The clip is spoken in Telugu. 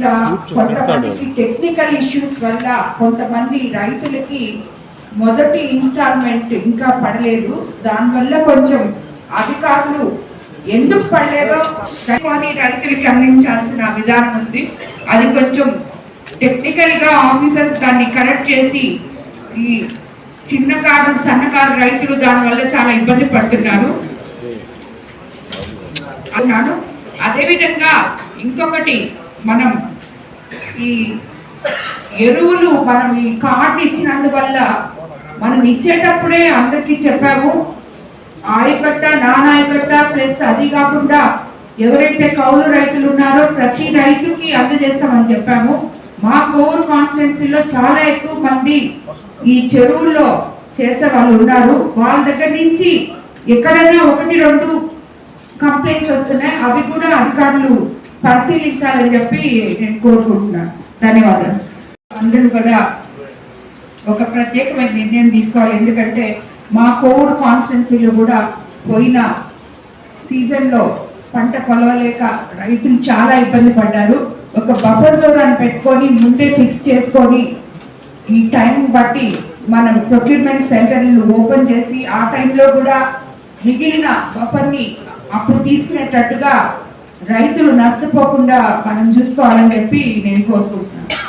కింద కొంతమందికి టెక్నికల్ ఇష్యూస్ వల్ల కొంతమంది రైతులకి మొదటి ఇన్స్టాల్మెంట్ ఇంకా పడలేదు. దానివల్ల కొంచెం అధికారులు ఎందుకు పడలేదో కొన్ని రైతులకి అందించాల్సిన విధానం ఉంది. అది కొంచెం టెక్నికల్గా ఆఫీసర్స్ దాన్ని కరెక్ట్ చేసి ఈ చిన్నకారు సన్నకారు రైతులు దానివల్ల చాలా ఇబ్బంది పడుతున్నారు. అన్నాను. అదేవిధంగా ఇంకొకటి మనం ఈ ఎరువులు మనం ఈ కార్డు ఇచ్చినందువల్ల మనం ఇచ్చేటప్పుడే అందరికీ చెప్పాము. ఆయకట్ట నానాయకట్ట ప్లస్ అది కాకుండా ఎవరైతే కౌలు రైతులు ఉన్నారో ప్రతి రైతుకి అందజేస్తామని చెప్పాము. మా కోర్ కాన్స్టిట్యున్సీలో చాలా ఎక్కువ మంది ఈ చెరువుల్లో చేసే వాళ్ళు ఉన్నారు. వాళ్ళ దగ్గర నుంచి ఎక్కడైనా ఒకటి రెండు కంప్లైంట్స్ వస్తున్నాయి. అవి కూడా అధికారులు పరిశీలించాలని చెప్పి నేను కోరుకుంటున్నాను ధన్యవాదాలు. అందరూ కూడా ఒక ప్రత్యేకమైన నిర్ణయం తీసుకోవాలి. ఎందుకంటే మా కోర్ కాన్స్టిట్యున్సీలో కూడా పోయిన సీజన్లో పంట కొలవలేక రైతులు చాలా ఇబ్బంది పడ్డారు. ఒక బఫర్ జోన్ అని పెట్టుకొని ముందే ఫిక్స్ చేసుకొని ఈ టైం బట్టి మనం ప్రొక్యూర్మెంట్ సెంటర్లు ఓపెన్ చేసి ఆ టైంలో కూడా మిగిలిన బఫర్ని అప్పుడు తీసుకునేటట్టుగా రైతులు నష్టపోకుండా మనం చూసుకోవాలని చెప్పి నేను కోరుకుంటున్నాను.